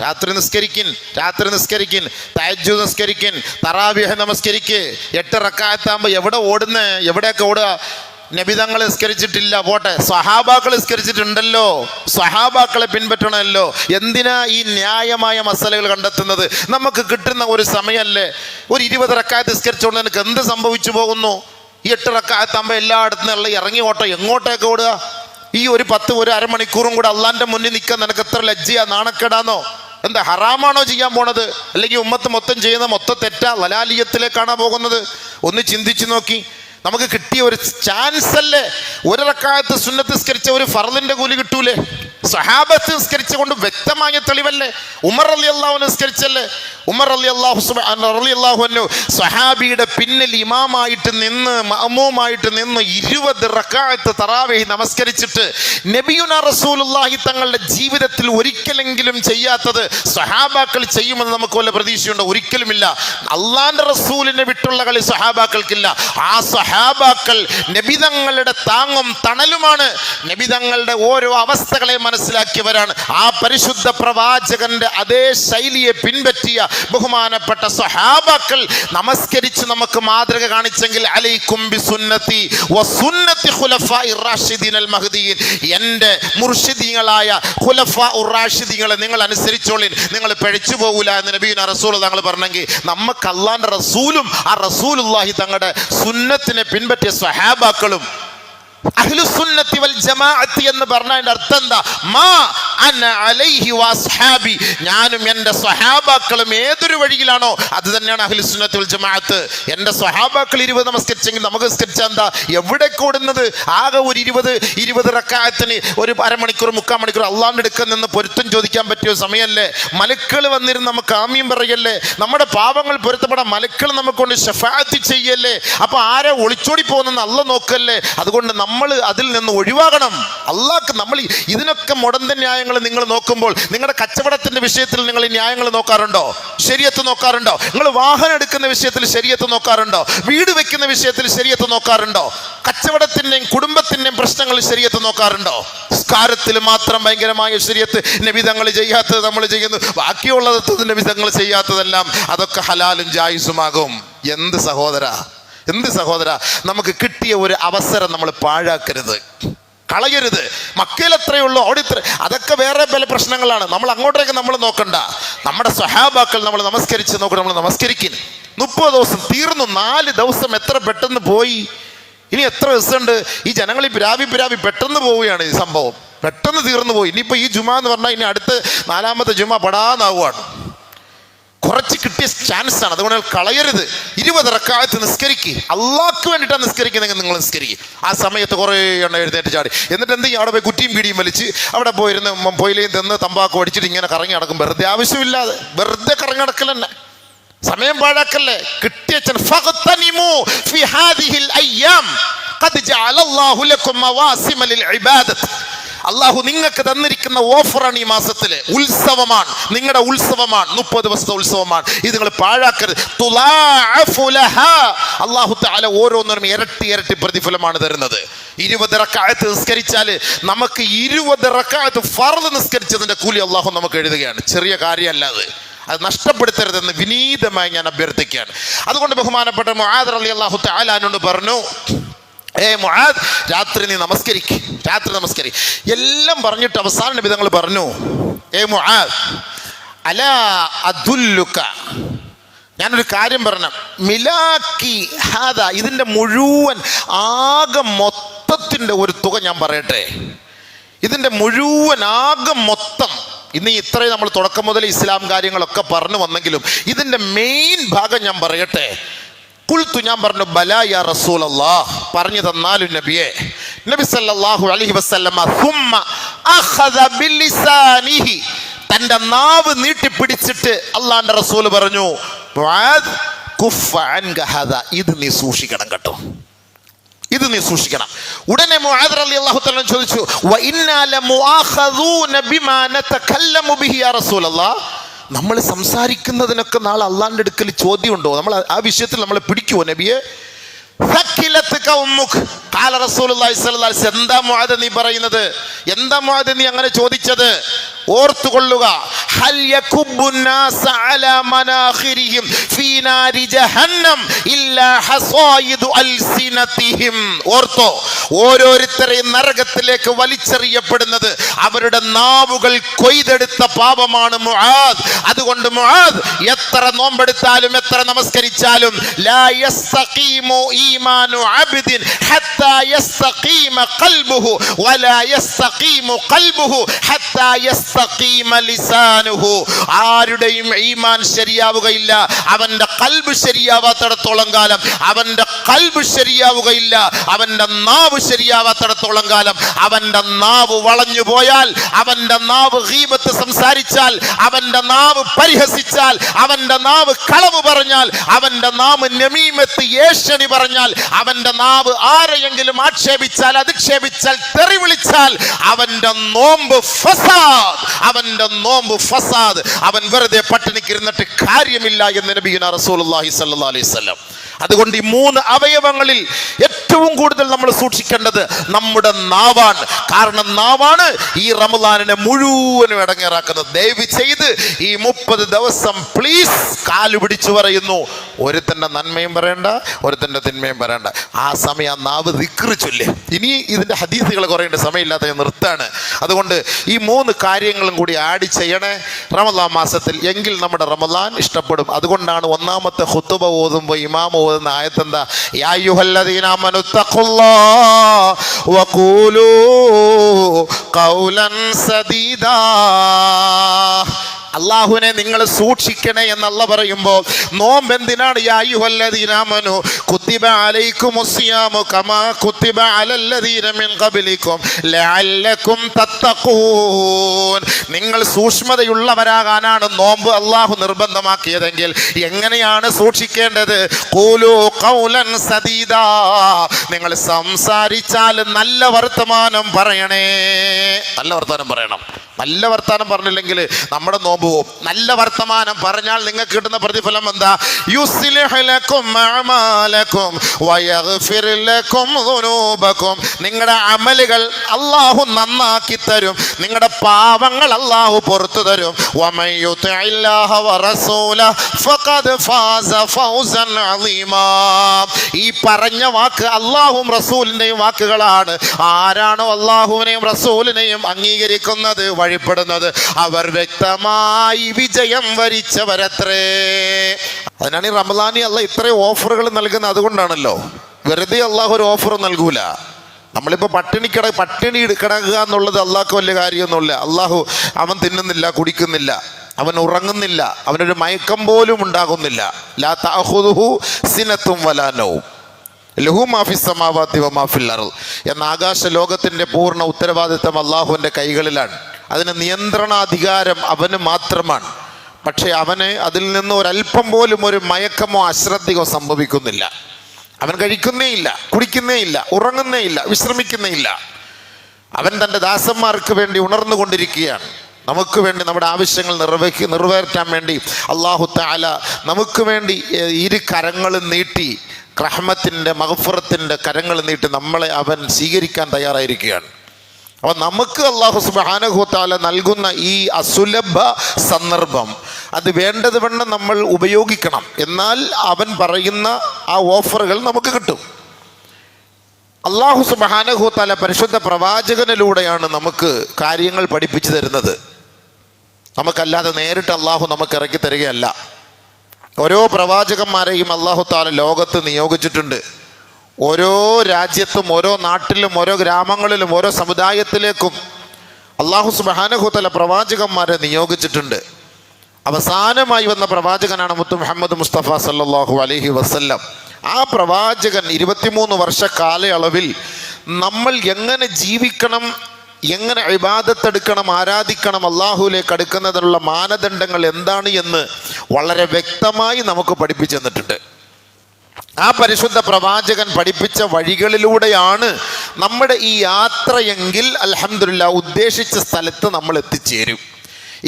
രാത്രി നിസ്കരിക്കിൻ രാത്രി നിസ്കരിക്കിൻ തയജു നിസ്കരിക്കിൻ തറാവിഹ നമസ്കരിക്ക്. എട്ട് റക്കായത്താകുമ്പോൾ എവിടെ ഓടുന്നേ എവിടെയൊക്കെ ഓടുക? നബിതങ്ങൾ നിസ്കരിച്ചിട്ടില്ല പോട്ടെ. സഹാബാക്കൾ നിസ്കരിച്ചിട്ടുണ്ടല്ലോ. സ്വഹാബാക്കളെ പിൻപറ്റണമല്ലോ. എന്തിനാ ഈ ന്യായമായ മസലകൾ കണ്ടെത്തുന്നത്? നമുക്ക് കിട്ടുന്ന ഒരു സമയമല്ലേ? ഒരു ഇരുപത് റക്കായത്ത് നിസ്കരിച്ചുകൊണ്ട് നിനക്ക് എന്ത് സംഭവിച്ചു പോകുന്നു? ഈ എട്ട് റക്കായത്താകുമ്പോൾ എല്ലായിടത്തും നിന്നുള്ള ഇറങ്ങി ഓട്ടോ. എങ്ങോട്ടേക്ക് ഓടുക? ഈ ഒരു പത്ത് ഒരു അരമണിക്കൂറും കൂടെ അള്ളാന്റെ മുന്നിൽ നിൽക്കാൻ നിനക്ക് എത്ര ലജ്ജയാ നാണക്കേടാന്നോ? എന്താ ഹറാമാണോ ചെയ്യാൻ പോണത്? അല്ലെങ്കിൽ ഉമ്മത്ത് മൊത്തം ചെയ്യുന്ന മൊത്തം തെറ്റാ വലാലിയത്തിലേക്കാണോ പോകുന്നത്? ഒന്ന് ചിന്തിച്ചു നോക്കി. നമുക്ക് കിട്ടിയ ഒരു ചാൻസ് അല്ലേ? ഒരു സുന്നത്തിസ്കരിച്ച സുന്നത്ത് സ്കരിച്ച ഒരു ഫറലിന്റെ കൂലി കിട്ടൂലേ? സഹാബത്ത് സ്കരിച്ചുകൊണ്ട് വ്യക്തമായ തെളിവല്ലേ? ഉമർ അലി അള്ളാഹു നിസ്കരിച്ചല്ലേ? ഉമർ അലി അള്ളാഹു സഹാബിയുടെ പിന്നിൽ ഇമാമായിട്ട് നിന്ന് മഅമൂമായിട്ട് നിന്ന് ഇരുപത് റക്കായത്ത് തറാവേഹി നമസ്കരിച്ചിട്ട് നബിയുന റസൂലുള്ളാഹി തങ്ങളുടെ ജീവിതത്തിൽ ഒരിക്കലെങ്കിലും ചെയ്യാത്തത് സഹാബാക്കൾ ചെയ്യുമെന്ന് നമുക്ക് വല്ല പ്രതീക്ഷയുണ്ടോ? ഒരിക്കലുമില്ല. അള്ളാന്റെ റസൂലിനെ വിട്ടുള്ള കളി സഹാബാക്കൾക്കില്ല ആ സഹാബാക്കൾ നബിതങ്ങളുടെ താങ്ങും തണലുമാണ്. നബിതങ്ങളുടെ ഓരോ അവസ്ഥകളെ മനസ്സിലാക്കിയവരാണ്. ആ പരിശുദ്ധ പ്രവാചകന്റെ അതേ ശൈലിയെ പിൻപറ്റിയ ബഹുമാനപ്പെട്ട സ്വഹാബാക്കൾ നമസ്കരിച്ച് നമുക്ക് മാതൃക കാണിച്ചെങ്കിൽ അലൈക്കും ബി സുന്നത്തി വ സുന്നത്തി ഖുലഫാഇ റാഷിദീൻ അൽ മഹദീൻ. എന്റെ മുർഷിദീങ്ങളായ ഖുലഫ ഉറാഷിദീങ്ങളെ നിങ്ങൾ അനുസരിച്ചോളിൻ. നിങ്ങൾ പിഴച്ചു പോകൂല എന്ന് നബീന റസൂൽ തങ്ങൾ പറഞ്ഞെങ്കിൽ നമുക്ക് അള്ളാന്റെ റസൂലും ആ റസൂലുള്ളാഹി തങ്ങളുടെ സുന്നത്തിനെ പിൻപറ്റിയ സ്വഹാബാക്കളും അഹ്ലുസുന്നത്തി വൽ ജമാഅത്തി എന്ന് പറഞ്ഞതിന്റെ അർത്ഥം എന്താ? മാ അന അലൈഹി വസ്ഹാബി ഞാനും എന്റെ സ്വഹാബാക്കളും ഏതൊരു വഴിയിലാണോ അത് തന്നെയാണ് അഹ്ലുസുന്നത്തി ജമാഅത്ത്. എന്റെ സ്വഹാബാക്കൾ ഇരുപത് നമസ്കരിച്ചെങ്കിൽ നമുക്ക് നമസ്കരിച്ചാൽ എന്താ? എവിടെ കൂടുന്നത്? ആകെ ഒരു ഇരുപത് ഇരുപത് റക്കായത്തിന് ഒരു അരമണിക്കൂർ മുക്കാൽ മണിക്കൂർ അള്ളാണ്ട് അടുക്കൽ നിന്ന് പൊരുത്തം ചോദിക്കാൻ പറ്റിയ സമയമല്ലേ? മലക്കൾ വന്നിരുന്ന് നമുക്ക് ആമ്യം പറയല്ലേ? നമ്മുടെ പാപങ്ങൾ പൊരുത്തപ്പെടാൻ മലക്കൾ നമുക്കൊണ്ട് ഷഫാത്ത് ചെയ്യല്ലേ? അപ്പൊ ആരെ ഒളിച്ചോടി പോകുന്നെന്ന് അല്ല നോക്കല്ലേ? അതുകൊണ്ട് നമ്മൾ അതിൽ നിന്ന് ഒഴിവാകണം. അള്ളാഹ് നമ്മൾ ഇതിനൊക്കെ മുടന്ത ന്യായങ്ങൾ നിങ്ങൾ നോക്കുമ്പോൾ നിങ്ങളുടെ കച്ചവടത്തിന്റെ വിഷയത്തിൽ നിങ്ങൾ ഈ ന്യായങ്ങൾ നോക്കാറുണ്ടോ? ശരിയത്ത് നോക്കാറുണ്ടോ? നിങ്ങൾ വാഹനം എടുക്കുന്ന വിഷയത്തിൽ ശരിയത്ത് നോക്കാറുണ്ടോ? വീട് വെക്കുന്ന വിഷയത്തിൽ ശരിയത്ത് നോക്കാറുണ്ടോ? കച്ചവടത്തിന്റെയും കുടുംബത്തിന്റെയും പ്രശ്നങ്ങൾ ശരിയത്ത് നോക്കാറുണ്ടോ? സ്കാരത്തിൽ മാത്രം ഭയങ്കരമായ ശരിയത്ത് നബിതങ്ങൾ ചെയ്യാത്തത് നമ്മൾ ചെയ്യുന്നു. ബാക്കിയുള്ളത് നബിതങ്ങൾ ചെയ്യാത്തതെല്ലാം അതൊക്കെ ഹലാലും ജായുസുമാകും. എന്ത് സഹോദര? എന്ത് സഹോദര നമുക്ക് കിട്ടിയ ഒരു അവസരം നമ്മൾ പാഴാക്കരുത്. കളയരുത്. മക്കയിൽ എത്രയേ ഉള്ളൂ അവിടെ ഇത്ര അതൊക്കെ വേറെ പല പ്രശ്നങ്ങളാണ്. നമ്മൾ അങ്ങോട്ടേക്ക് നമ്മൾ നോക്കണ്ട. നമ്മുടെ സ്വഹാബാക്കൾ നമ്മൾ നമസ്കരിച്ച് നോക്കണം നമ്മൾ നമസ്കരിക്കുന്നു മുപ്പത് ദിവസം തീർന്നു നാല് ദിവസം എത്ര പെട്ടെന്ന് പോയി? ഇനി എത്ര ദിവസമുണ്ട്? ഈ ജനങ്ങൾ ഈ പിരാവി പിരാവി പെട്ടെന്ന് പോവുകയാണ് ഈ സംഭവം. പെട്ടെന്ന് തീർന്നു പോയി. ഇനിയിപ്പോൾ ഈ ജുമ എന്ന് പറഞ്ഞാൽ ഇനി അടുത്ത നാലാമത്തെ ജുമ പെടാന്നാവുകയാണ്. കുറച്ച് കിട്ടിയ ചാൻസ് ആണ്. അതുകൊണ്ട് കളയരുത്. ഇരുപത് റക്കായത്ത് നിസ്കരിക്കുക അള്ളാഹ്ക്ക് വേണ്ടിയിട്ടാണ് നിസ്കരിക്കുന്നെങ്കിൽ നിങ്ങൾ നിസ്കരിക്കുക ആ സമയത്ത് കുറേ എണ്ണ എഴുന്നേറ്റ് ചാടി. എന്നിട്ട് എന്ത് ചെയ്യും? അവിടെ പോയി കുറ്റിയും പിടിയും വലിച്ച് അവിടെ പോയിരുന്ന് പോയിലേയും തിന്ന് തമ്പാക്കും അടിച്ചിട്ട് ഇങ്ങനെ കറങ്ങി നടക്കും. വെറുതെ ആവശ്യമില്ലാതെ. വെറുതെ കറങ്ങി നടക്കൽ തന്നെ സമയം പാഴാക്കല്ലേ? കിട്ടിയ ചാൻ- അള്ളാഹു നിങ്ങൾക്ക് തന്നിരിക്കുന്ന ഓഫറാണ് ഈ മാസത്തിൽ. ഉത്സവമാണ്. നിങ്ങളുടെ ഉത്സവമാണ്. മുപ്പത് ദിവസത്തെ ഉത്സവമാണ്. ഇത് നിങ്ങൾ പാഴാക്കരുത്. അള്ളാഹു താല ഓരോന്നിനും ഇരട്ടി ഇരട്ടി പ്രതിഫലമാണ് തരുന്നത്. ഇരുപത് റക്കായത്ത് നിസ്കരിച്ചാൽ നമുക്ക് ഇരുപത് റക്കായത്ത് ഫർദ് നിസ്കരിച്ചതിന്റെ കൂലി അള്ളാഹു നമുക്ക് എഴുതുകയാണ്. ചെറിയ കാര്യമല്ല അത്. അത് നഷ്ടപ്പെടുത്തരുതെന്ന് വിനീതമായി ഞാൻ അഭ്യർത്ഥിക്കുകയാണ്. അതുകൊണ്ട് ബഹുമാനപ്പെട്ട മുഹാദർ അലി അള്ളാഹു താലാനോട് പറഞ്ഞു ഏ മുഹാദ് രാത്രി നീ നമസ്കരിക്ക്. രാത്രി നമസ്കരി. എല്ലാം പറഞ്ഞിട്ട് അവസാന വിധങ്ങൾ പറഞ്ഞു ഏ മുഹാദ് അല അതുല്ലുക്ക ഞാനൊരു കാര്യം പറഞ്ഞ മിലാക്കി ഹാദ ഇതിന്റെ മുഴുവൻ ആകെ മൊത്തത്തിന്റെ ഒരു തുക ഞാൻ പറയട്ടെ. ഇതിന്റെ മുഴുവൻ ആകെ മൊത്തം ഇന്ന് ഇത്രയും നമ്മൾ തുടക്കം മുതൽ ഇസ്ലാം കാര്യങ്ങളൊക്കെ പറഞ്ഞു വന്നെങ്കിലും ഇതിന്റെ മെയിൻ ഭാഗം ഞാൻ പറയട്ടെ. കുൽത്തു ഞാൻ പറഞ്ഞു ബലായ റസൂൽ അള്ളാഹ് പറഞ്ഞു തന്നാലു നബിയെ. നബി സല്ലല്ലാഹു അലൈഹി വസല്ലമ തന്റെ നാവ് നീട്ടിപ്പിടിച്ചിട്ട് അള്ളാന്റെ റസൂൽ പറഞ്ഞു ഇത് നീ സൂക്ഷിക്കണം കേട്ടോ. ഇത് നീ സൂക്ഷിക്കണം. ഉടനെ മുആദ് റളിയല്ലാഹു തആല ചോദിച്ചു നമ്മൾ സംസാരിക്കുന്നതിനൊക്കെ നാളെ അള്ളാന്റെ അടുക്കൽ ചോദ്യമുണ്ടോ? നമ്മൾ ആ വിഷയത്തിൽ നമ്മളെ പിടിക്കുമോ നബിയെ? എന്താ മുഅദ് നീ പറയുന്നത്? എന്താ മുഅദ് നീ അങ്ങനെ ചോദിച്ചത്? ഓർത്തുകൊള്ളുക. ഓർത്തോ ഓരോരുത്തരെയും നരകത്തിലേക്ക് വലിച്ചെറിയപ്പെടുന്നത് അവരുടെ നാവുകൾ കൊയ്തെടുത്ത പാപമാണ് മുആദ് അതുകൊണ്ട് മുആദ് എത്ര നോമ്പെടുത്താലും എത്ര നമസ്കരിച്ചാലും ലാ യസ്തഖീമു ഈ ഈമാനു അബ്ദിൻ ഹത്താ യസ്തഖീമ ഖൽബുഹു വലാ യസ്തഖീമു ഖൽബുഹു ഹത്താ യസ്തഖീമ ലിസാനുഹു ആരുടെയും ഈമാൻ ശരിയാവുകയില്ല. അവന്റെ കൽബ് ശരിയാവാത്തിടത്തോളം കാലം. അവന്റെ കൽബ് ശരിയാവുകയില്ല. അവന്റെ നാവ് ശരിയാവാത്തിടത്തോളം കാലം. അവന്റെ നാവ് വളഞ്ഞു പോയാൽ അവന്റെ നാവ് ഗീബത്ത് സംസാരിച്ചാൽ അവന്റെ നാവ് പരിഹസിച്ചാൽ അവന്റെ നാവ് കളവ് പറഞ്ഞാൽ അവന്റെ നാവ് നമീമത്ത് ഏഷണി പറഞ്ഞാൽ അവന്റെ നാവ് ആരെയെങ്കിലും ആക്ഷേപിച്ചാൽ അധിക്ഷേപിച്ചാൽ തെറി വിളിച്ചാൽ അവന്റെ നോമ്പ് ഫസാദ്. അവന്റെ നോമ്പ് ഫസാദ്. അവൻ വെറുതെ പട്ടിണിക്ക് ഇരുന്നിട്ട് കാര്യമില്ല എന്ന് നബീന സ്വല്ലല്ലാഹി അലൈഹി വസല്ലം. അതുകൊണ്ട് ഈ മൂന്ന് അവയവങ്ങളിൽ ഏറ്റവും കൂടുതൽ നമ്മൾ സൂക്ഷിക്കേണ്ടത് നമ്മുടെ നാവാണ്. കാരണം നാവാണ് ഈ റമദാനിനെ മുഴുവനും ഇടങ്ങേറാക്കുന്നത്. ദയവ് ചെയ്ത് ഈ മുപ്പത് ദിവസം പ്ലീസ് കാൽ പിടിച്ചു പറയുന്നു. ഒരുത്തന്റെ നന്മയും പറയണ്ട ഒരുത്തന്റെ തിന്മയും പറയണ്ട. ആ സമയം ആ നാവ് ദിക്റ് ചൊല്ലേ. ഇനി ഇതിന്റെ ഹദീസുകൾ കുറയേണ്ട സമയമില്ലാത്ത നിർത്താണ്. അതുകൊണ്ട് ഈ മൂന്ന് കാര്യങ്ങളും കൂടി ആഡ് ചെയ്യണേ. റമദാൻ മാസത്തിൽ എങ്കിൽ നമ്മുടെ റമദാൻ ഇഷ്ടപ്പെടും. അതുകൊണ്ടാണ് ഒന്നാമത്തെ ഹുത്തുബ ഓതുമ്പോൾ ഇമാം ഓതുന്ന ആയത്തെന്താ യാ അയ്യുഹല്ലദീന ആമനു الله وقولوا قولا سديدا. അള്ളാഹുവിനെ നിങ്ങൾ സൂക്ഷിക്കണേ എന്നല്ല പറയുമ്പോൾ നോമ്പ് എന്തിനാണ് യാ അയ്യുഹല്ലദീനാമനു കുത്തിബ അലൈക്കുമുസ്സിയാമു കമാ കുത്തിബ അലല്ലദീന കബിലിക്കും ലഅല്ലക്കും തത്തഖൂൻ. നിങ്ങൾ സൂക്ഷ്മതയുള്ളവരാകാനാണ് നോമ്പ് അള്ളാഹു നിർബന്ധമാക്കിയതെങ്കിൽ എങ്ങനെയാണ് സൂക്ഷിക്കേണ്ടത്? ഖൂലു ഖൗലൻ സദീദാ. നിങ്ങൾ സംസാരിച്ചാൽ നല്ല വർത്തമാനം പറയണേ. നല്ല വർത്തമാനം പറയണം. നല്ല വർത്തമാനം പറഞ്ഞില്ലെങ്കിൽ നമ്മുടെ നോമ്പ് പോവും. നല്ല വർത്തമാനം പറഞ്ഞാൽ നിങ്ങൾക്ക് കിട്ടുന്ന പ്രതിഫലം എന്താ? നിങ്ങളുടെ അമലുകൾ അള്ളാഹു നന്നാക്കി തരും. നിങ്ങളുടെ പാവങ്ങൾ അള്ളാഹു പുറത്തു തരും. ഈ പറഞ്ഞ വാക്ക് അള്ളാഹും റസൂലിന്റെയും വാക്കുകളാണ്. ആരാണോ അള്ളാഹുവിനെയും റസൂലിനെയും അംഗീകരിക്കുന്നത്? വഴിപ്പെടുന്നത്. അവർ വ്യക്തമായി വിജയം വരിച്ചവരത്രേ. അതിനാണ് ഈ റമദാനി അല്ല ഇത്രയും ഓഫറുകൾ നൽകുന്നത്. അതുകൊണ്ടാണല്ലോ വെറുതെ അള്ളാഹു ഒരു ഓഫർ നൽകൂല. നമ്മളിപ്പോൾ പട്ടിണി കിട പട്ടിണി കിടക്കുക എന്നുള്ളത് അള്ളാഹ്ക്ക് വലിയ കാര്യമൊന്നുമില്ല. അള്ളാഹു അവൻ തിന്നുന്നില്ല കുടിക്കുന്നില്ല അവൻ ഉറങ്ങുന്നില്ല അവനൊരു മയക്കം പോലും ഉണ്ടാകുന്നില്ല. ലാ സിനത്തും വലാനവും ലഹു മാഫി എന്ന ആകാശ ലോകത്തിന്റെ പൂർണ ഉത്തരവാദിത്തം അള്ളാഹുവിന്റെ കൈകളിലാണ്. അതിന് നിയന്ത്രണാധികാരം അവന് മാത്രമാണ്. പക്ഷേ അവന് അതിൽ നിന്ന് ഒരല്പം പോലും ഒരു മയക്കമോ അശ്രദ്ധയോ സംഭവിക്കുന്നില്ല. അവൻ കഴിക്കുന്നേ ഇല്ല കുടിക്കുന്നേ ഇല്ല ഉറങ്ങുന്നേ ഇല്ല വിശ്രമിക്കുന്നേ ഇല്ല അവൻ തന്റെ ദാസന്മാർക്ക് വേണ്ടി ഉണർന്നുകൊണ്ടിരിക്കുകയാണ് നമുക്ക് വേണ്ടി നമ്മുടെ ആവശ്യങ്ങൾ നിറവേക്കി നിറവേറ്റാൻ വേണ്ടി അള്ളാഹു താല നമുക്ക് വേണ്ടി ഇരു കരങ്ങളും നീട്ടി റഹ്മത്തിന്റെ മഹഫുറത്തിന്റെ കരങ്ങൾ നീട്ടി നമ്മളെ അവൻ സ്വീകരിക്കാൻ തയ്യാറായിരിക്കുകയാണ്. അപ്പോൾ നമുക്ക് അള്ളാഹു സുബാനഹുത്താല നൽകുന്ന ഈ അസുലഭ സന്ദർഭം അത് വേണ്ടത് വേണം നമ്മൾ ഉപയോഗിക്കണം. എന്നാൽ അവൻ പറയുന്ന ആ ഓഫറുകൾ നമുക്ക് കിട്ടും. അള്ളാഹു സുബാനഹുത്താല പരിശുദ്ധ പ്രവാചകനിലൂടെയാണ് നമുക്ക് കാര്യങ്ങൾ പഠിപ്പിച്ചു തരുന്നത്. നമുക്കല്ലാതെ നേരിട്ട് അള്ളാഹു നമുക്ക് ഇറക്കി തരികയല്ല. ഓരോ പ്രവാചകന്മാരെയും അള്ളാഹു താല ലോകത്ത് നിയോഗിച്ചിട്ടുണ്ട്. ഓരോ രാജ്യത്തും ഓരോ നാട്ടിലും ഓരോ ഗ്രാമങ്ങളിലും ഓരോ സമുദായത്തിലേക്കും അള്ളാഹു സുബാനഹുത്തല പ്രവാചകന്മാരെ നിയോഗിച്ചിട്ടുണ്ട്. അവസാനമായി വന്ന പ്രവാചകനാണ് മുത്തു മുഹമ്മദ് മുസ്തഫ സല്ലാഹു അലഹി വസ്ല്ലം. ആ പ്രവാചകൻ ഇരുപത്തിമൂന്ന് വർഷ കാലയളവിൽ നമ്മൾ എങ്ങനെ ജീവിക്കണം എങ്ങനെ ഇബാദത്തെടുക്കണം ആരാധിക്കണം അള്ളാഹുലേക്ക് അടുക്കുന്നതിനുള്ള മാനദണ്ഡങ്ങൾ എന്താണ് എന്ന് വളരെ വ്യക്തമായി നമുക്ക് പഠിപ്പിച്ചു തന്നിട്ടുണ്ട്. ആ പരിശുദ്ധ പ്രവാചകൻ പഠിപ്പിച്ച വഴികളിലൂടെയാണ് നമ്മുടെ ഈ യാത്രയെങ്കിൽ അലഹമില്ല ഉദ്ദേശിച്ച സ്ഥലത്ത് നമ്മൾ എത്തിച്ചേരും.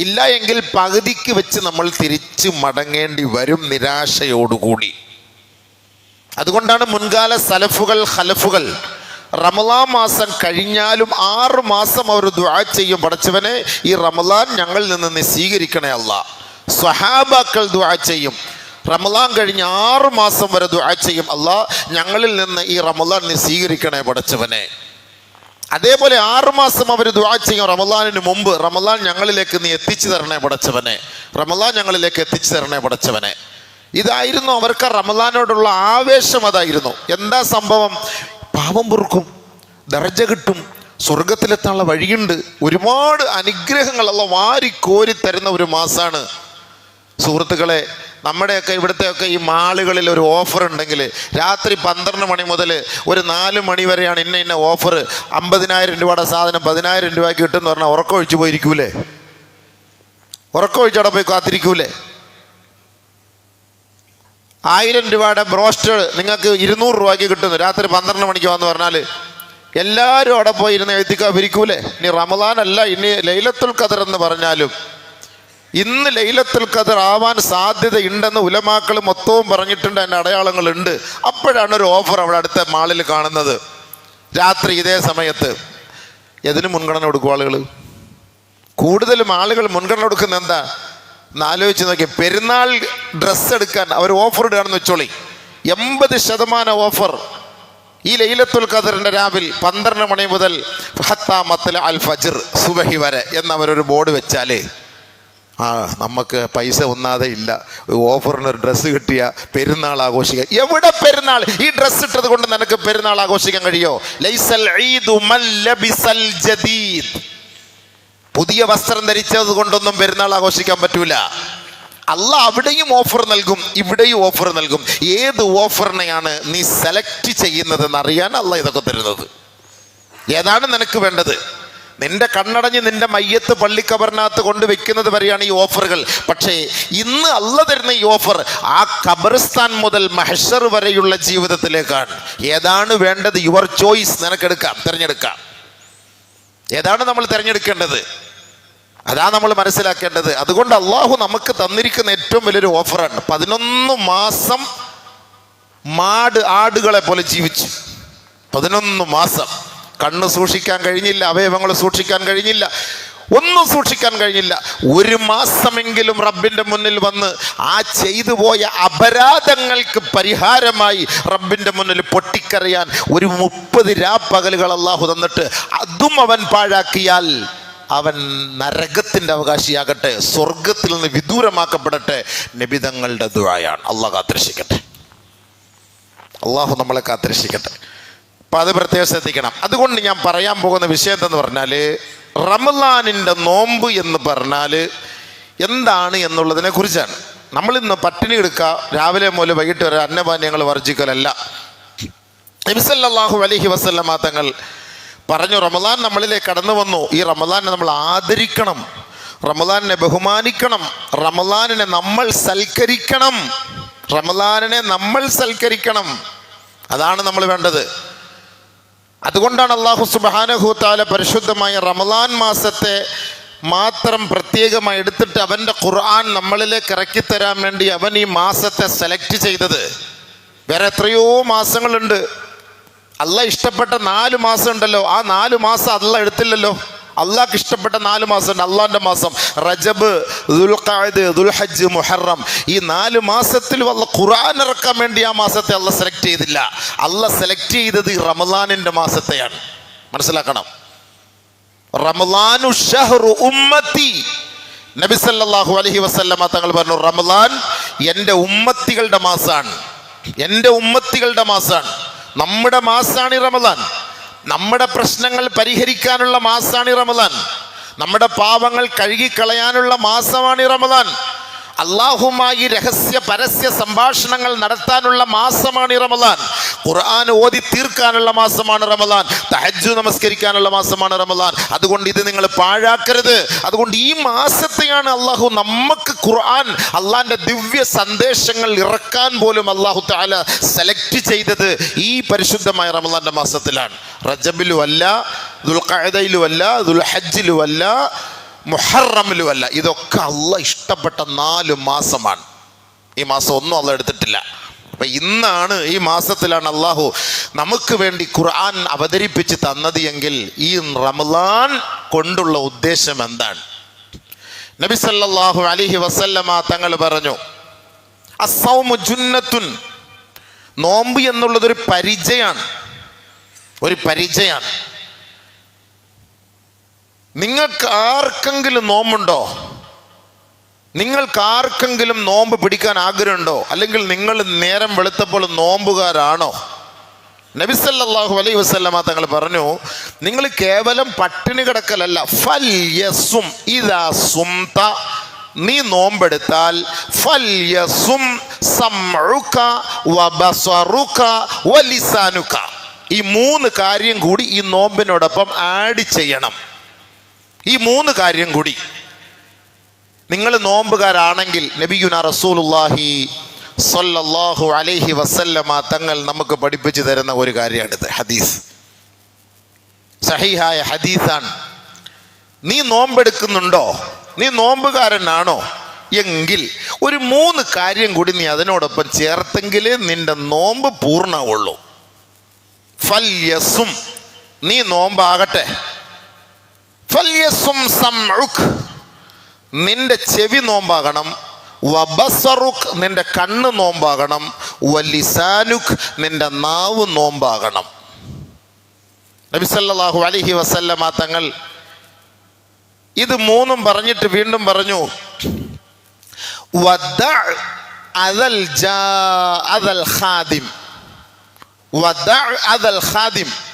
ഇല്ല എങ്കിൽ പകുതിക്ക് വെച്ച് നമ്മൾ തിരിച്ചു മടങ്ങേണ്ടി വരും നിരാശയോടുകൂടി. അതുകൊണ്ടാണ് മുൻകാല സലഫുകൾ ഹലഫുകൾ റമലാ മാസം കഴിഞ്ഞാലും ആറ് മാസം അവർ ദുആ ചെയ്യും. പടച്ചവനെ ഈ റമലാൻ ഞങ്ങളിൽ നിന്ന് നീ സ്വീകരിക്കണേ അല്ല സ്വഹാബാക്കൾ ദുആ ചെയ്യും. റമലാൻ കഴിഞ്ഞ് ആറു മാസം വരെ ദുആ അല്ല ഞങ്ങളിൽ നിന്ന് ഈ റമലാൻ നീ സ്വീകരിക്കണേ പടച്ചവനെ. അതേപോലെ ആറുമാസം അവർ ദുആ ചെയ്യും റമലാനിന് മുമ്പ്. റമലാൻ ഞങ്ങളിലേക്ക് നീ എത്തിച്ചു തരണേ പടച്ചവനെ. റമലാൻ ഞങ്ങളിലേക്ക് എത്തിച്ചു തരണേ പടച്ചവനെ. ഇതായിരുന്നു അവർക്ക് റമലാനോടുള്ള ആവേശം അതായിരുന്നു. എന്താ സംഭവം? പാപം പൊറുക്കും ദർജ കിട്ടും സ്വർഗത്തിലെത്താനുള്ള വഴിയുണ്ട്. ഒരുപാട് അനുഗ്രഹങ്ങളെല്ലാം അല്ല വാരിക്കോരി തരുന്ന ഒരു മാസമാണ് സുഹൃത്തുക്കളെ നമ്മുടെയൊക്കെ ഇവിടുത്തെയൊക്കെ ഈ മാളുകളിൽ ഒരു ഓഫർ ഉണ്ടെങ്കിൽ രാത്രി പന്ത്രണ്ട് മണി മുതൽ ഒരു നാല് മണി വരെയാണ് ഇന്ന ഇന്ന ഓഫർ അമ്പതിനായിരം രൂപയുടെ സാധനം പതിനായിരം രൂപയ്ക്ക് കിട്ടുമെന്ന് പറഞ്ഞാൽ ഉറക്കമൊഴിച്ച് പോയിരിക്കൂലേ? ഉറക്കമൊഴിച്ച് അവിടെ പോയി കാത്തിരിക്കൂലേ? ആയിരം രൂപയുടെ ബ്രോസ്റ്റർ നിങ്ങൾക്ക് ഇരുന്നൂറ് രൂപയ്ക്ക് കിട്ടുന്നു. രാത്രി പന്ത്രണ്ട് മണിക്ക് വന്ന് പറഞ്ഞാൽ എല്ലാവരും അവിടെ പോയി ഇരുന്ന് എഴുത്തിക്കാ പിരിക്കൂലേ ഇനി റമദാനല്ല ഇനി ലൈലത്തുൽ ഖദർ എന്ന് പറഞ്ഞാലും ഇന്ന് ലൈലത്തുൽ ഖദർ ആവാൻ സാധ്യതയുണ്ടെന്ന് ഉലമാക്കൾ മൊത്തവും പറഞ്ഞിട്ടുണ്ട് അതിന്റെ അടയാളങ്ങളുണ്ട്. അപ്പോഴാണ് ഒരു ഓഫർ അവിടെ അടുത്ത മാളിൽ കാണുന്നത്. രാത്രി ഇതേ സമയത്ത്. എതിന് മുൻഗണന കൊടുക്കും ആളുകൾ കൂടുതലും ആളുകൾ മുൻഗണന കൊടുക്കുന്ന എന്താ? എന്നാലോചിച്ച് നോക്കി പെരുന്നാൾ ഡ്രസ്സ് എടുക്കാൻ അവർ ഓഫർ ഇടുകയാണെന്ന് വെച്ചോളി. എൺപത് ശതമാനം ഓഫർ. ഈ ലൈലത്തുൽ ഖദറിന്റെ രാവിൽ പന്ത്രണ്ട് മണി മുതൽ ഹത്താമത്തിൽ അൽ ഫജിർ സുബഹി വരെ എന്നവരൊരു ബോർഡ് വെച്ചാലേ ആ നമുക്ക് പൈസ ഒന്നാതെ ഇല്ല. ഓഫറിന് ഒരു ഡ്രസ്സ് കിട്ടിയ പെരുന്നാൾ ആഘോഷിക്കാൻ. എവിടെ പെരുന്നാൾ? ഈ ഡ്രസ്സ് ഇട്ടത് കൊണ്ട് നിനക്ക് പെരുന്നാൾ ആഘോഷിക്കാൻ കഴിയോ? ലൈസൽ ജദീദ്. പുതിയ വസ്ത്രം ധരിച്ചത് കൊണ്ടൊന്നും പെരുന്നാൾ ആഘോഷിക്കാൻ പറ്റൂല. അല്ല അവിടെയും ഓഫർ നൽകും ഇവിടെയും ഓഫർ നൽകും. ഏത് ഓഫറിനെയാണ് നീ സെലക്ട് ചെയ്യുന്നതെന്ന് അറിയാൻ അല്ല ഇതൊക്കെ തരുന്നത്. ഏതാണ് നിനക്ക് വേണ്ടത്? നിന്റെ കണ്ണടഞ്ഞ് നിന്റെ മയ്യത്ത് പള്ളിക്കബറിനകത്ത് കൊണ്ട് വെക്കുന്നത് വരെയാണ് ഈ ഓഫറുകൾ. പക്ഷേ ഇന്ന് അല്ല തരുന്ന ഈ ഓഫർ ആ കബറിസ്ഥാൻ മുതൽ മഹഷർ വരെയുള്ള ജീവിതത്തിലേക്കാണ്. ഏതാണ് വേണ്ടത്? യുവർ ചോയ്സ് നിനക്കെടുക്കാം തിരഞ്ഞെടുക്കാം. ഏതാണ് നമ്മൾ തിരഞ്ഞെടുക്കേണ്ടത്? അതാ നമ്മൾ മനസ്സിലാക്കേണ്ടത്. അതുകൊണ്ട് അള്ളാഹു നമുക്ക് തന്നിരിക്കുന്ന ഏറ്റവും വലിയൊരു ഓഫറാണ്. പതിനൊന്ന് മാസം മാട് ആടുകളെ പോലെ ജീവിച്ചു. പതിനൊന്ന് മാസം. കണ്ണ് സൂക്ഷിക്കാൻ കഴിഞ്ഞില്ല അവയവങ്ങൾ സൂക്ഷിക്കാൻ കഴിഞ്ഞില്ല ഒന്നും സൂക്ഷിക്കാൻ കഴിഞ്ഞില്ല. ഒരു മാസമെങ്കിലും റബ്ബിന്റെ മുന്നിൽ വന്ന് ആ ചെയ്തു പോയ അപരാധങ്ങൾക്ക് പരിഹാരമായി റബ്ബിന്റെ മുന്നിൽ പൊട്ടിക്കറിയാൻ ഒരു മുപ്പത് രാപ്പകലുകൾ അള്ളാഹു തന്നിട്ട് അതും അവൻ പാഴാക്കിയാൽ അവൻ നരകത്തിന്റെ അവകാശിയാകട്ടെ സ്വർഗത്തിൽ നിന്ന് വിദൂരമാക്കപ്പെടട്ടെ. നിബിതങ്ങളുടെ ദുരായാണ് അള്ളാഹ് കാത്തിരക്ഷിക്കട്ടെ. അള്ളാഹു നമ്മളെ കാത്തിരക്ഷിക്കട്ടെ. അപ്പം അത് പ്രത്യേകം ശ്രദ്ധിക്കണം. അതുകൊണ്ട് ഞാൻ പറയാൻ പോകുന്ന വിഷയം എന്തെന്ന് പറഞ്ഞാൽ റമലാനിന്റെ നോമ്പ് എന്ന് പറഞ്ഞാൽ എന്താണ് എന്നുള്ളതിനെ കുറിച്ചാണ്. നമ്മളിന്ന് പട്ടിണി എടുക്കുക രാവിലെ മുതൽ വൈകിട്ട് വരെ അന്നപാനീയങ്ങൾ വർജിക്കലല്ല. നബിസല്ലാഹു അലഹി വസല്ലമ തങ്ങൾ പറഞ്ഞു റമദാൻ നമ്മളിലേക്ക് കടന്നു വന്നു. ഈ റമദാനെ നമ്മൾ ആദരിക്കണം. റമദാനിനെ ബഹുമാനിക്കണം. റമദാനിനെ നമ്മൾ സൽക്കരിക്കണം. റമദാനിനെ നമ്മൾ സൽക്കരിക്കണം. അതാണ് നമ്മൾ വേണ്ടത്. അതുകൊണ്ടാണ് അള്ളാഹു സുബാനഹുത്താല പരിശുദ്ധമായ റമദാൻ മാസത്തെ മാത്രം പ്രത്യേകമായി എടുത്തിട്ട് അവന്റെ ഖുർആൻ നമ്മളിലേക്ക് ഇറക്കിത്തരാൻ വേണ്ടി അവൻ ഈ മാസത്തെ സെലക്ട് ചെയ്തത്. വേറെ എത്രയോ മാസങ്ങളുണ്ട്. അല്ല ഇഷ്ടപ്പെട്ട നാല് മാസം ഉണ്ടല്ലോ ആ നാല് മാസം അല്ല എടുത്തില്ലല്ലോ. അള്ളാഹ്ക്ക് ഇഷ്ടപ്പെട്ട നാല് മാസം ഉണ്ട്. അള്ളാഹിന്റെ മാസം റജബ് ദുൽഹജ് ദുൽഹജ്ജ് മുഹറം. ഈ നാല് മാസത്തിൽ വന്ന ഖുർആൻ ഇറക്കാൻ വേണ്ടി ആ മാസത്തെ അല്ല സെലക്ട് ചെയ്തില്ല. അല്ല സെലക്ട് ചെയ്തത് ഈ റമദാനിന്റെ മാസത്തെയാണ്. മനസ്സിലാക്കണം? റമദാനു ഷഹ്റു ഉമ്മത്തി. നബി സല്ലല്ലാഹു അലൈഹി വസല്ലമ തങ്ങൾ പറഞ്ഞു റമദാൻ എന്റെ ഉമ്മത്തികളുടെ മാസമാണ് എന്റെ ഉമ്മത്തികളുടെ മാസമാണ് നമ്മുടെ മാസമാണ് ഈ റമദാൻ. നമ്മുടെ പ്രശ്നങ്ങൾ പരിഹരിക്കാനുള്ള മാസമാണ് ഈ റമദാൻ. നമ്മുടെ പാവങ്ങൾ കഴുകിക്കളയാനുള്ള മാസമാണ് ഈ റമദാൻ. അള്ളാഹുമായി രഹസ്യ പരസ്യ സംഭാഷണങ്ങൾ നടത്താനുള്ള മാസമാണ് ഈ റമദാൻ. ഖുർആൻ ഓതി തീർക്കാനുള്ള മാസമാണ് റമദാൻ. തഹജ്ജു നമസ്കരിക്കാനുള്ള മാസമാണ് റമദാൻ. അതുകൊണ്ട് ഇത് നിങ്ങൾ പാഴാക്കരുത്. അതുകൊണ്ട് ഈ മാസത്തെയാണ് അള്ളാഹു നമുക്ക് ഖുർആൻ അള്ളാഹിന്റെ ദിവ്യ സന്ദേശങ്ങൾ ഇറക്കാൻ പോലും അള്ളാഹു താല സെലക്ട് ചെയ്തത് ഈ പരിശുദ്ധമായ റമദാന്റെ മാസത്തിലാണ്. റജബിലും അല്ല ദുൽഖായതയിലും അല്ല ദുൽഹജ്ജിലും അല്ല മുഹറമിലുമല്ല ഇതൊക്കെ അള്ള ഇഷ്ടപ്പെട്ട നാല് മാസമാണ്. ഈ മാസം ഒന്നും അള്ള എടുത്തിട്ടില്ല. അപ്പൊ ഇന്നാണ് ഈ മാസത്തിലാണ് അള്ളാഹു നമുക്ക് വേണ്ടി ഖുർആൻ അവതരിപ്പിച്ച് തന്നത് എങ്കിൽ ഈ റമലാൻ കൊണ്ടുള്ള ഉദ്ദേശം എന്താണ്? നബി സല്ലാഹു അലിഹി വസല്ലമ തങ്ങൾ പറഞ്ഞു അസൗമു ജുന്നത്തുൻ. നോമ്പ് എന്നുള്ളതൊരു ഒരു പരിചയാണ് ഒരു പരിചയമാണ് നിങ്ങൾക്ക് ആർക്കെങ്കിലും നോമ്പുണ്ടോ? നിങ്ങൾക്ക് ആർക്കെങ്കിലും നോമ്പ് പിടിക്കാൻ ആഗ്രഹമുണ്ടോ? അല്ലെങ്കിൽ നിങ്ങൾ നേരം വെളുത്തപ്പോൾ നോമ്പുകാരാണോ? നബിസല്ലാഹു അലൈ വസ്ലമ തങ്ങൾ പറഞ്ഞു നിങ്ങൾ കേവലം പട്ടിണി കിടക്കലല്ല ഫൽ ഇതാ സുംത. നീ നോമ്പെടുത്താൽ ഫൽ യസും സംഉക വബസറുക വലിസാനുക ഈ മൂന്ന് കാര്യം കൂടി ഈ നോമ്പിനോടൊപ്പം ആഡ് ചെയ്യണം. ഈ മൂന്ന് കാര്യം കൂടി. നിങ്ങൾ നോമ്പുകാരാണെങ്കിൽ നബിയുന റസൂലുല്ലാഹി സല്ലല്ലാഹു അലൈഹി വസല്ലമ തങ്ങൾ നമുക്ക് പഠിപ്പിച്ചു തരുന്ന ഒരു കാര്യമാണിത് ഹദീസ്. സഹിഹായ ഹദീസാണ്. നീ നോമ്പെടുക്കുന്നുണ്ടോ? നീ നോമ്പുകാരനാണോ? എങ്കിൽ ഒരു മൂന്ന് കാര്യം കൂടി നീ അതിനോടൊപ്പം ചേർത്തെങ്കിലേ നിന്റെ നോമ്പ് പൂർണമുള്ളൂ ഫല്യസും. നീ നോമ്പാകട്ടെ. ഫല്യസും സംഴുക് നിന്റെ ചെവി നോമ്പാകണം. വബസറുഖ് നിന്റെ കണ്ണ് നോമ്പാകണം. വലിസാനുഖ് നിന്റെ നാവ് നോമ്പാകണം. നബിസല്ലാഹു അലഹി വസല്ലമ തങ്ങൾ ഇത് മൂന്നും പറഞ്ഞിട്ട് വീണ്ടും പറഞ്ഞു. വദ്ദഅ അദൽ ജാ അതൽ ഖാദിം. അദൽ ഖാദിം.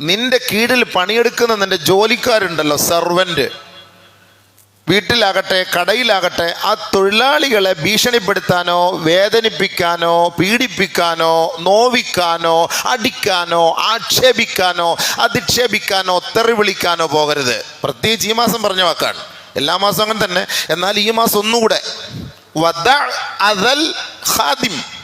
നിന്റെ കീഴിൽ പണിയെടുക്കുന്ന നിന്റെ ജോലിക്കാരുണ്ടല്ലോ സെർവന്റ് വീട്ടിലാകട്ടെ കടയിലാകട്ടെ ആ തൊഴിലാളികളെ ഭീഷണിപ്പെടുത്താനോ വേദനിപ്പിക്കാനോ പീഡിപ്പിക്കാനോ നോവിക്കാനോ അടിക്കാനോ ആക്ഷേപിക്കാനോ അധിക്ഷേപിക്കാനോ തെറി വിളിക്കാനോ പോകരുത്. പ്രത്യേകിച്ച് ഈ മാസം പറഞ്ഞ വാക്കാണ്. എല്ലാ മാസവും അങ്ങനെ തന്നെ. എന്നാൽ ഈ മാസം ഒന്നുകൂടെ. വദ അദൽ ഖാദിം.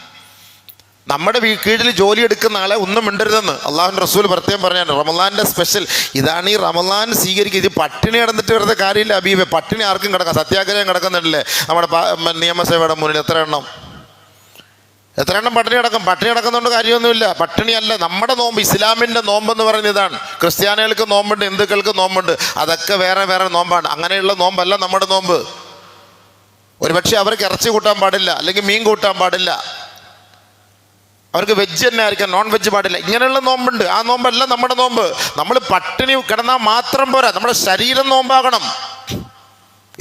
നമ്മുടെ കീഴിൽ ജോലി എടുക്കുന്ന ആളെ ഒന്നും മിണ്ടരുതെന്ന് അള്ളാഹുൻ റസൂൽ പ്രത്യേകം പറഞ്ഞാണ്. റമലാന്റെ സ്പെഷ്യൽ ഇതാണ് ഈ റമലാൻ സ്വീകരിക്കുക. ഇത് പട്ടിണി കിടന്നിട്ട് വെറുതെ കാര്യമില്ല അബീബെ. പട്ടിണി ആർക്കും കിടക്കാം. സത്യാഗ്രഹം കിടക്കുന്നുണ്ടല്ലേ? നമ്മുടെ നിയമസഭയുടെ മുന്നിൽ എത്ര എണ്ണം? എത്ര എണ്ണം പട്ടിണി കിടക്കും? പട്ടിണി കിടക്കുന്നതുകൊണ്ട് കാര്യമൊന്നുമില്ല. പട്ടിണിയല്ല. നമ്മുടെ നോമ്പ് ഇസ്ലാമിന്റെ നോമ്പെന്ന് പറയുന്നത് ഇതാണ്. ക്രിസ്ത്യാനികൾക്ക് നോമ്പുണ്ട് ഹിന്ദുക്കൾക്ക് നോമ്പുണ്ട്. അതൊക്കെ വേറെ വേറെ നോമ്പാണ്. അങ്ങനെയുള്ള നോമ്പല്ല നമ്മുടെ നോമ്പ്. ഒരുപക്ഷെ അവർക്ക് ഇറച്ചി കൂട്ടാൻ പാടില്ല. അല്ലെങ്കിൽ മീൻ കൂട്ടാൻ പാടില്ല. അവർക്ക് വെജ് തന്നെ ആയിരിക്കാം നോൺ വെജ് പാടില്ല. ഇങ്ങനെയുള്ള നോമ്പുണ്ട്. ആ നോമ്പല്ല നമ്മുടെ നോമ്പ്. നമ്മൾ പട്ടിണി കിടന്നാൽ മാത്രം പോരാ. നമ്മുടെ ശരീരം നോമ്പാകണം.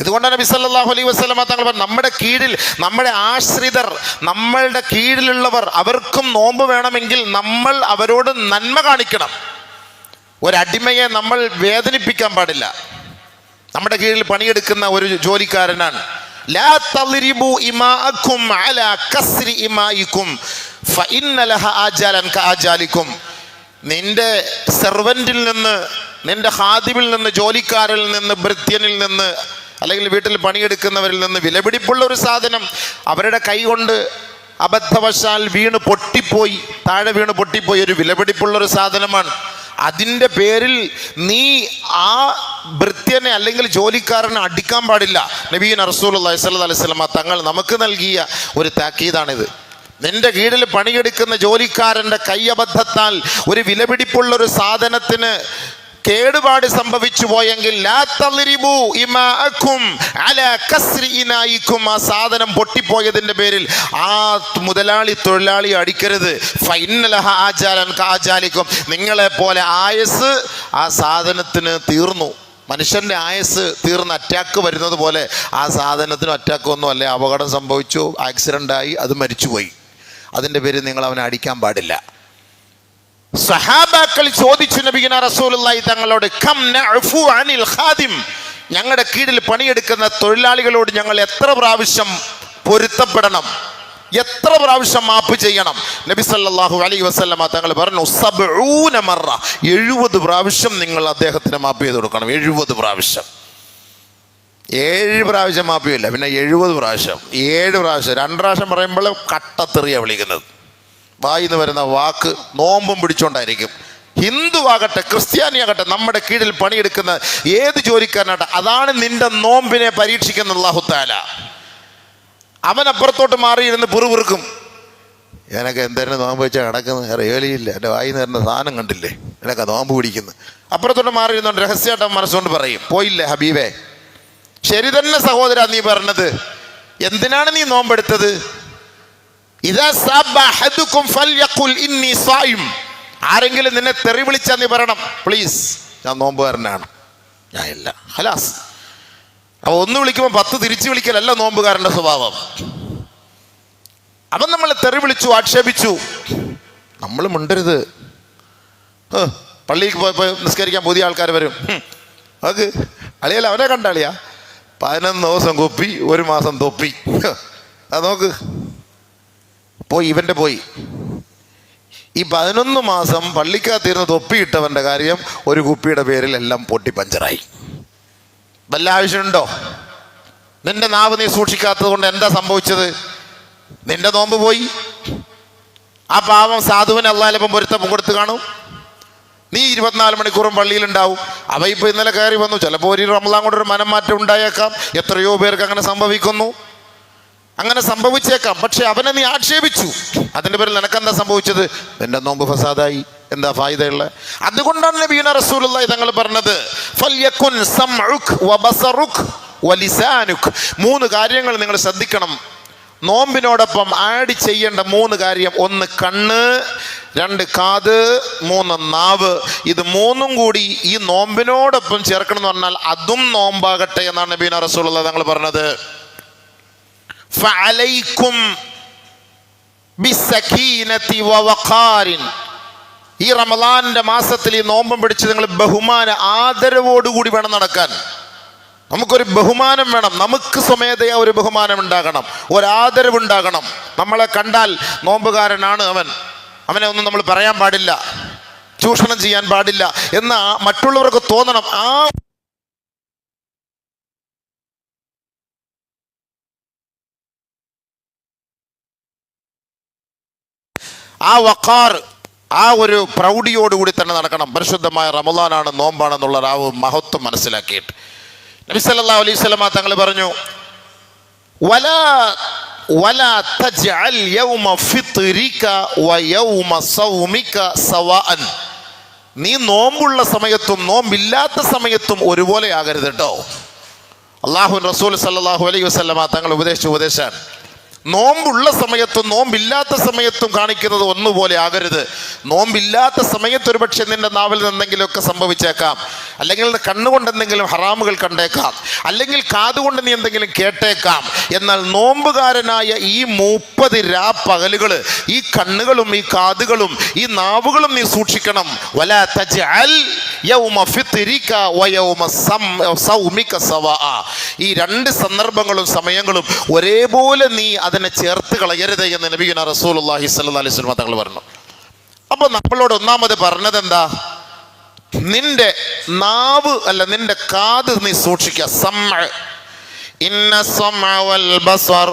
ഇതുകൊണ്ടാണ് നബി സല്ലല്ലാഹു അലൈഹി വസല്ലമ തങ്ങൾ നമ്മുടെ കീഴിൽ നമ്മുടെ ആശ്രിതർ നമ്മളുടെ കീഴിലുള്ളവർ അവർക്കും നോമ്പ് വേണമെങ്കിൽ നമ്മൾ അവരോട് നന്മ കാണിക്കണം. ഒരടിമയെ നമ്മൾ വേദനിപ്പിക്കാൻ പാടില്ല. നമ്മുടെ കീഴിൽ പണിയെടുക്കുന്ന ഒരു ജോലിക്കാരനാണ്. ലാ തളിരിബു ഇമാഅക്കും അലാ കസ്രി ഇമായിക്കും കആജാലിക്കും. നിന്റെ സെർവന്റിൽ നിന്ന് നിന്റെ ഹാദിമിൽ നിന്ന് ജോലിക്കാരിൽ നിന്ന് ഭൃത്യനിൽ നിന്ന് അല്ലെങ്കിൽ വീട്ടിൽ പണിയെടുക്കുന്നവരിൽ നിന്ന് വിലപിടിപ്പുള്ള ഒരു സാധനം അവരുടെ കൈ കൊണ്ട് അബദ്ധവശാൽ വീണ് പൊട്ടിപ്പോയി താഴെ വീണ് പൊട്ടിപ്പോയി ഒരു വിലപിടിപ്പുള്ള ഒരു സാധനമാണ്. അതിന്റെ പേരിൽ നീ ആ ഭൃത്യനെ അല്ലെങ്കിൽ ജോലിക്കാരനെ അടിക്കാൻ പാടില്ല. നബീൻ അറസൂൽ അലൈഹി അലൈഹി സ്വലമ തങ്ങൾ നമുക്ക് നൽകിയ ഒരു താക്കീതാണിത്. നിന്റെ കീഴിൽ പണിയെടുക്കുന്ന ജോലിക്കാരന്റെ കയ്യബദ്ധത്താൽ ഒരു വിലപിടിപ്പുള്ള ഒരു സാധനത്തിന് കേടുപാട് സംഭവിച്ചു പോയെങ്കിൽ ആ സാധനം പൊട്ടിപ്പോയതിന്റെ പേരിൽ ആ മുതലാളി തൊഴിലാളി അടിക്കരുത്. ഫൈനലഹ ആചാരൻ നിങ്ങളെ പോലെ ആയസ് ആ സാധനത്തിന് തീർന്നു. മനുഷ്യന്റെ ആയസ് തീർന്ന് അറ്റാക്ക് വരുന്നത് പോലെ ആ സാധനത്തിന് അറ്റാക്ക് ഒന്നും അല്ലേ? അപകടം സംഭവിച്ചു ആക്സിഡന്റായി അത് മരിച്ചുപോയി. അതിന്റെ പേര് നിങ്ങൾ അവനെ അടിക്കാൻ പാടില്ല. സഹാബാക്കൾ ചോദിച്ചു നബിഗിന റസൂലുള്ളാഹി തങ്ങളോട് കം അനിൽ ഖാദിം. ഞങ്ങളുടെ കീഴിൽ പണിയെടുക്കുന്ന തൊഴിലാളികളോട് ഞങ്ങൾ എത്ര പ്രാവശ്യം പൊരുത്തപ്പെടണം? എത്ര പ്രാവശ്യം മാപ്പ് ചെയ്യണം? നബി സല്ലല്ലാഹു അലൈഹി വസല്ലമ തങ്ങൾ പറഞ്ഞു സബ്ഊന മറ. എഴുപത് പ്രാവശ്യം നിങ്ങൾ അദ്ദേഹത്തിന് മാപ്പ് ചെയ്ത് കൊടുക്കണം. എഴുപത് പ്രാവശ്യം. ഏഴ് പ്രാവശ്യം മാപ്പിയില്ല പിന്നെ എഴുപത് പ്രാവശ്യം. ഏഴ് പ്രാവശ്യം. രണ്ട് പ്രാവശ്യം പറയുമ്പോൾ കട്ടത്തെറിയാണ് വിളിക്കുന്നത്. വായിന്ന് വരുന്ന വാക്ക് നോമ്പും പിടിച്ചുകൊണ്ടായിരിക്കും ഹിന്ദു ആകട്ടെ ക്രിസ്ത്യാനിയാകട്ടെ നമ്മുടെ കീഴിൽ പണിയെടുക്കുന്ന ഏത് ജോലിക്കാരനാകട്ടെ അതാണ് നിന്റെ നോമ്പിനെ പരീക്ഷിക്കുന്ന അള്ളാഹുത്താല അവൻ അപ്പുറത്തോട്ട് മാറിയിരുന്ന് പിറുപിറുക്കും. എനക്ക് എന്തായിരുന്നു നോമ്പ് വെച്ചാൽ കിടക്കുന്നത് ഏലിയില്ല എന്റെ വായി നേരുന്ന സാധനം കണ്ടില്ലേ? എനക്ക് നോമ്പ് പിടിക്കുന്നു. അപ്പുറത്തോട്ട് മാറിയിരുന്നോണ്ട് രഹസ്യമായിട്ട് മനസ്സുകൊണ്ട് പറയും പോയില്ലേ ഹബീബേ? ശരി തന്നെ സഹോദര നീ പറഞ്ഞത്. എന്തിനാണ് നീ നോമ്പെടുത്തത്? ആരെങ്കിലും നിന്നെ തെറി വിളിച്ചാൽ നീ പറയണം. പ്ലീസ് ഞാൻ നോമ്പുകാരനാണ്. ഞാൻ ഇല്ല. ഹലാസ് അപ്പൊ ഒന്ന് വിളിക്കുമ്പോൾ പത്ത് തിരിച്ചു വിളിക്കലല്ല നോമ്പുകാരന്റെ സ്വഭാവം. അവൻ നമ്മളെ തെറി വിളിച്ചു ആക്ഷേപിച്ചു. നമ്മൾ മുണ്ടരുത്. പള്ളിക്ക് പോയപ്പോൾ നിസ്കരിക്കാൻ പുതിയ ആൾക്കാർ വരും. അത് അളിയല്ല അവനെ കണ്ട അളിയാ പതിനൊന്ന് ദിവസം കുപ്പി ഒരു മാസം തൊപ്പി. അത് നോക്ക്. പോയി ഇവന്റെ പോയി. ഈ പതിനൊന്ന് മാസം പള്ളിക്കകത്തിരുന്ന് തൊപ്പിയിട്ടവന്റെ കാര്യം ഒരു കുപ്പിയുടെ പേരിൽ എല്ലാം പൊട്ടി പഞ്ചറായി. വല്ല ആവശ്യമുണ്ടോ നിന്റെ നാവ് നീ സൂക്ഷിക്കാത്തത് കൊണ്ട് എന്താ സംഭവിച്ചത്? നിന്റെ നോമ്പ് പോയി. ആ പാവം സാധുവിന് അള്ളാലപ്പം പൊരുത്തം കൊടുത്ത് കാണും. നീ ഇരുപത്തിനാല് മണിക്കൂറും പള്ളിയിലുണ്ടാവും. അവ ഇപ്പൊ ഇന്നലെ കയറി വന്നു. ചിലപ്പോൾ ഒരു റമലാൻ കൊണ്ട് ഒരു മനം മാറ്റം ഉണ്ടായേക്കാം. എത്രയോ പേർക്ക് അങ്ങനെ സംഭവിക്കുന്നു. അങ്ങനെ സംഭവിച്ചേക്കാം. പക്ഷെ അവനെ നീ ആക്ഷേപിച്ചു. അതിന്റെ പേരിൽ നിനക്കെന്താ സംഭവിച്ചത്? എന്റെ നോമ്പ് ഫസാദായി. എന്താ ഫായിദയുള്ള? അതുകൊണ്ടാണ് നബീന റസൂലുള്ളാഹി തങ്ങൾ പറഞ്ഞത് വലിസാനുക് മൂന്ന് കാര്യങ്ങൾ നിങ്ങൾ ശ്രദ്ധിക്കണം. നോമ്പിനോടൊപ്പം ആഡ് ചെയ്യേണ്ട മൂന്ന് കാര്യം. ഒന്ന് കണ്ണ് രണ്ട് കാത് മൂന്ന് നാവ്. ഇത് മൂന്നും കൂടി ഈ നോമ്പിനോടൊപ്പം ചേർക്കണം എന്ന് പറഞ്ഞാൽ അതും നോമ്പാകട്ടെ എന്നാണ് നബീന റസൂലുള്ള തങ്ങൾ പറഞ്ഞത്. ഈ റമദാന്റെ മാസത്തിൽ ഈ നോമ്പം പിടിച്ച് നിങ്ങൾ ബഹുമാന ആദരവോടുകൂടി വേണം നടക്കാൻ. നമുക്കൊരു ബഹുമാനം വേണം. നമുക്ക് സ്വമേധയാ ഒരു ബഹുമാനം ഉണ്ടാകണം. ഒരാദരവ് ഉണ്ടാകണം നമ്മളെ കണ്ടാൽ നോമ്പുകാരനാണ് അവൻ. അവനെ ഒന്നും നമ്മൾ പറയാൻ പാടില്ല ചൂഷണം ചെയ്യാൻ പാടില്ല എന്ന് മറ്റുള്ളവർക്ക് തോന്നണം. ആ ആ വക്കാർ ആ ഒരു പ്രൗഢിയോടുകൂടി തന്നെ നടക്കണം. പരിശുദ്ധമായ റമദാനാണ് നോമ്പാണെന്നുള്ള ആ മഹത്വം മനസ്സിലാക്കിയിട്ട്. നബി സല്ലല്ലാഹു അലൈഹി തങ്ങൾ പറഞ്ഞു വല വല تجعل യൗമ فطرك ويوم സൗമിക سواء നീ നോമ്പുള്ള സമയത്തും നോമ്പില്ലാത്ത സമയത്തും ഒരുപോലെ ആകരുത് കേട്ടോ. അള്ളാഹു റസൂൽ സല്ലാഹു അലൈഹി വസ്ലമ തങ്ങൾ ഉപദേശിച്ച ഉപദേശമാണ്. നോമ്പുള്ള സമയത്തും നോമ്പില്ലാത്ത സമയത്തും കാണിക്കുന്നത് ഒന്നുപോലെ ആകരുത്. നോമ്പില്ലാത്ത സമയത്ത് ഒരുപക്ഷെ നിന്റെ നാവിൽ നിന്ന് എന്തെങ്കിലുമൊക്കെ സംഭവിച്ചേക്കാം. അല്ലെങ്കിൽ കണ്ണുകൊണ്ട് എന്തെങ്കിലും ഹറാമുകൾ കണ്ടേക്കാം. അല്ലെങ്കിൽ കാതുകൊണ്ട് നീ എന്തെങ്കിലും കേട്ടേക്കാം. എന്നാൽ നോമ്പുകാരനായ ഈ മുപ്പത് രാ പകലുകൾ ഈ കണ്ണുകളും ഈ കാതുകളും ഈ നാവുകളും നീ സൂക്ഷിക്കണം. വല തജ്അൽ യൗമ ഫിത്തിരിക്ക വയൗമ സൗമിക സവാ. ഈ രണ്ട് സന്ദർഭങ്ങളും സമയങ്ങളും ഒരേപോലെ നീ അതിനെ ചേർത്ത് കളയരുത് എന്ന് നബിയുന റസൂലുള്ളാഹി സ്വല്ലല്ലാഹി അലൈഹി വസല്ലം തങ്ങൾ പറഞ്ഞു. അപ്പോൾ നമ്മളോട് ഒന്നാമത് പറഞ്ഞത് എന്താ നിന്റെ നാവ് അല്ല നിന്റെ കാത് നീ സൂക്ഷിക്കുക. സമ്മ ഇന്ന സമ്മ വൽ ബസർ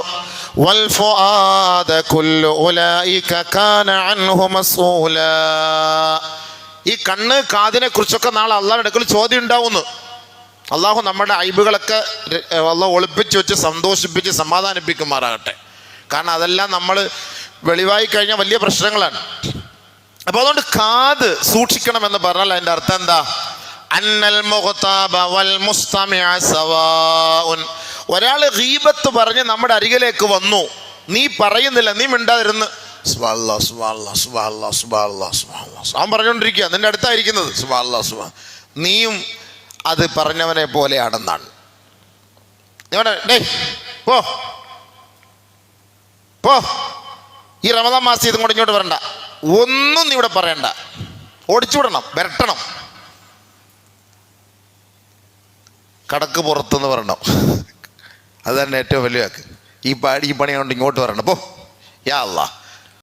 ഫുആദ കുല്ലു ഉലൈക കാന അൻഹു മസ്ഊല. ഈ കണ്ണ് കാതിനെ കുറിച്ചൊക്കെ നാളെ അള്ളാഹുടെ അടുക്കൽ ചോദ്യം ഉണ്ടാവുന്നു അള്ളാഹു നമ്മുടെ അയബുകളൊക്കെ അള്ളാഹ് ഒളിപ്പിച്ച് വെച്ച് സന്തോഷിപ്പിച്ച് സമാധാനിപ്പിക്കുമാറാകട്ടെ. കാരണം അതെല്ലാം നമ്മൾ വെളിവായി കഴിഞ്ഞാൽ വലിയ പ്രശ്നങ്ങളാണ്. അപ്പൊ അതുകൊണ്ട് കാത് സൂക്ഷിക്കണം എന്ന് പറഞ്ഞാൽ അതിന്റെ അർത്ഥം എന്താ? അന്നൽ വൽ ഒരാൾ ഗീബത്ത് പറഞ്ഞ് നമ്മുടെ അരികിലേക്ക് വന്നു. നീ പറയുന്നില്ല നീ മിണ്ടാതിരുന്ന്. അവൻ പറഞ്ഞുകൊണ്ടിരിക്കുക നിന്റെ അടുത്തായിരിക്കുന്നത്. നീയും അത് പറഞ്ഞവനെ പോലെയാണെന്നാണ്. പോ. പോ. ഈ റമദാൻ മാസം ഇതും കൂടെ ഇങ്ങോട്ട് വരണ്ട. ഒന്നും നീ ഇവിടെ പറയണ്ട. ഓടിച്ചു വിടണം വരട്ടണം. കടക്ക് പുറത്തുനിന്ന് വരണം. അത് തന്നെ ഏറ്റവും വലിയ ഈ പാടി ഈ പണി ഇങ്ങോട്ട് വരണം. പോ. യാ അല്ലാ